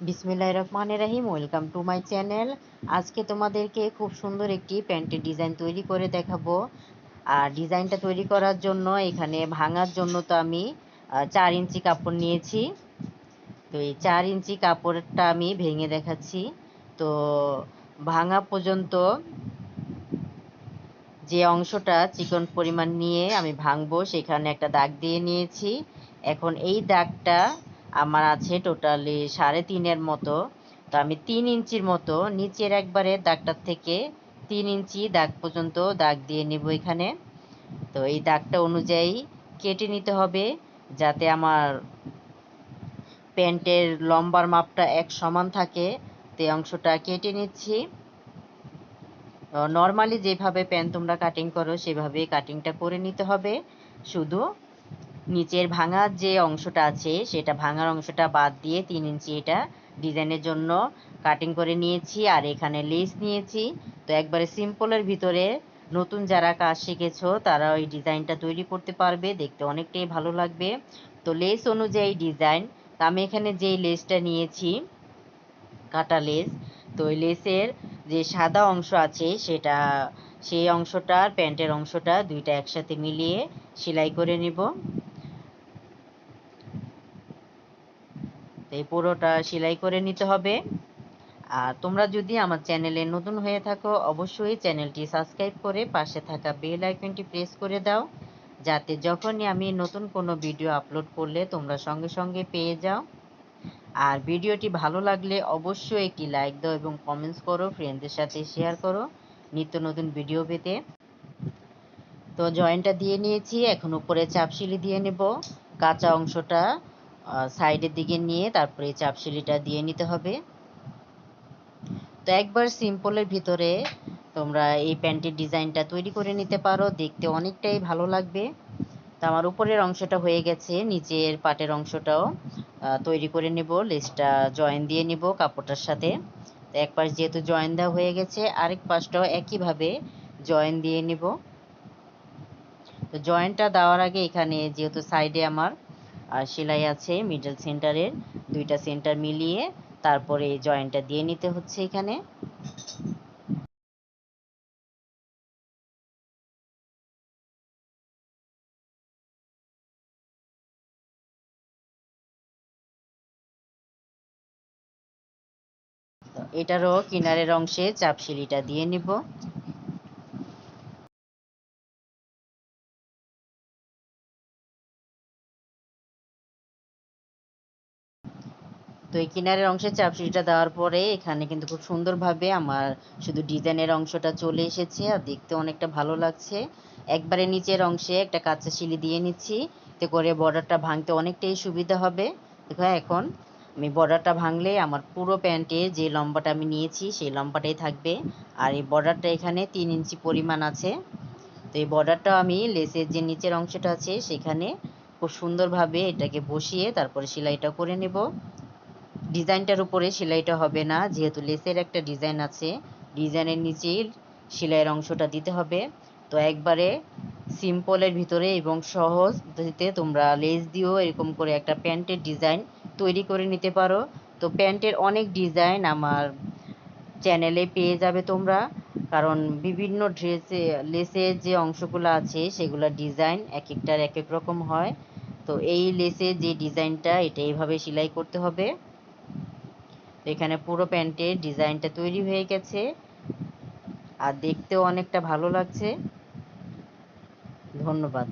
বিসমিল্লাহ রহমান রাহিম, ওয়েলকাম টু মাই চ্যানেল। আজকে তোমাদেরকে খুব সুন্দর একটি প্যান্টের ডিজাইন তৈরি করে দেখাবো। আর ডিজাইনটা তৈরি করার জন্য এখানে ভাঙার জন্য তো আমি চার ইঞ্চি কাপড় নিয়েছি। তো এই চার ইঞ্চি কাপড়টা আমি ভেঙে দেখাচ্ছি। তো ভাঙা পর্যন্ত যে অংশটা চিকন পরিমাণ নিয়ে আমি ভাঙবো, সেখানে একটা দাগ দিয়ে নিয়েছি। এখন এই দাগটা আমার আছে টোটালি সাড়ে তিনের মতো। তো আমি তিন ইঞ্চির মতো, নিচের একবারে দাগটার থেকে তিন ইঞ্চি দাগ পর্যন্ত দাগ দিয়ে নেব এখানে। তো এই দাগটা অনুযায়ী কেটে নিতে হবে যাতে আমার প্যান্টের লম্বার মাপটা এক সমান থাকে। তো অংশটা কেটে নিচ্ছি। নর্মালি যেভাবে প্যান্ট তোমরা কাটিং করো সেভাবে কাটিংটা করে নিতে হবে। শুধু নিচের ভাঙার যে অংশটা আছে, সেটা ভাঙার অংশটা বাদ দিয়ে তিন ইঞ্চি এটা ডিজাইনের জন্য কাটিং করে নিয়েছি আর এখানে লেস নিয়েছি। তো একবারে সিম্পলের ভিতরে নতুন যারা কাজ শিখেছো, তারা ওই ডিজাইনটা তৈরি করতে পারবে, দেখতে অনেকটাই ভালো লাগবে। তো লেস অনুযায়ী ডিজাইন তো আমি এখানে যেই লেসটা নিয়েছি, কাটা লেস তো ওই লেসের যে সাদা অংশ আছে, সেটা, সেই অংশটার প্যান্টের অংশটা দুইটা একসাথে মিলিয়ে সেলাই করে নিব। এই পুরোটা সেলাই করে নিতে হবে। আর তোমরা যদি আমার চ্যানেলে নতুন হয়ে থাকো, অবশ্যই চ্যানেলটি সাবস্ক্রাইব করে পাশে থাকা বেল আইকনটি প্রেস করে দাও, যাতে যখনই আমি নতুন কোনো ভিডিও আপলোড করলে তোমরা সঙ্গে সঙ্গে পেয়ে যাও। আর ভিডিওটি ভালো লাগলে অবশ্যই একটি লাইক দাও এবং কমেন্টস করো, ফ্রেন্ডদের সাথে শেয়ার করো নিত্য নতুন ভিডিও পেতে। তো জয়েন্টটা দিয়ে নিয়েছি, এখন উপরে চাপশিলি দিয়ে নেব। কাঁচা অংশটা সাইডের দিকে নিয়ে তারপরে চাপশিলিটা দিয়ে নিতে হবে। তো একবার সিম্পলের ভিতরে তোমরা এই প্যান্টের ডিজাইনটা তৈরি করে নিতে পারো, দেখতে অনেকটাই ভালো লাগবে। তো আমার উপরের অংশটা হয়ে গেছে, নিচের পাটের অংশটাও তৈরি করে নেব, লেসটা জয়েন দিয়ে নিব কাপড়টার সাথে। তো এক পাশ যেহেতু জয়েন দেওয়া হয়ে গেছে, আরেক পাশটাও একইভাবে জয়েন দিয়ে নিব। তো জয়েন্টটা দেওয়ার আগে এখানে যেহেতু সাইডে আমার সেলাই আছে মিডল সেন্টারের দুইটা সেন্টার মিলিয়ে তারপরে এই জয়েন্টটা দিয়ে নিতে হচ্ছে এখানে। এটারও কিনারের অংশে চাপ সিঁড়িটা দিয়ে নিব। তো এই কিনারের অংশে চাপসিটা দেওয়ার পরে এখানে কিন্তু খুব সুন্দরভাবে আমার শুধু ডিজাইনের অংশটা চলে এসেছে আর দেখতে অনেকটা ভালো লাগছে। একবারে নিচের অংশে একটা কাঁচা শিলি দিয়ে নিচ্ছি। এতে করে বর্ডারটা ভাঙতে অনেকটাই সুবিধা হবে। দেখো এখন আমি বর্ডারটা ভাঙলে আমার পুরো প্যান্টে যে লম্বাটা আমি নিয়েছি সেই লম্বাটাই থাকবে। আর এই বর্ডারটা এখানে তিন ইঞ্চি পরিমাণ আছে। তো এই বর্ডারটা আমি লেসের যে নিচের অংশটা আছে সেখানে খুব সুন্দরভাবে এটাকে বসিয়ে তারপরে সেলাইটা করে নেব। ডিজাইনটার উপরে সেলাইটা হবে না, যেহেতু লেসের একটা ডিজাইন আছে, ডিজাইনের নিচেই সেলাইয়ের অংশটা দিতে হবে। তো একবারে সিম্পলের ভিতরে এবং সহজ পদ্ধতিতে তোমরা লেস দিয়েও এরকম করে একটা প্যান্টের ডিজাইন তৈরি করে নিতে পারো। তো প্যান্টের অনেক ডিজাইন আমার চ্যানেলে পেয়ে যাবে তোমরা, কারণ বিভিন্ন ড্রেসে লেসের যে অংশগুলো আছে সেগুলোর ডিজাইন এক একটার এক এক রকম হয়। তো এই লেসের যে ডিজাইনটা, এটা এইভাবে সেলাই করতে হবে। এখানে পুরো প্যান্টের ডিজাইনটা তৈরি হয়ে গেছে। আর দেখতেও অনেকটা ভালো লাগছে। ধন্যবাদ।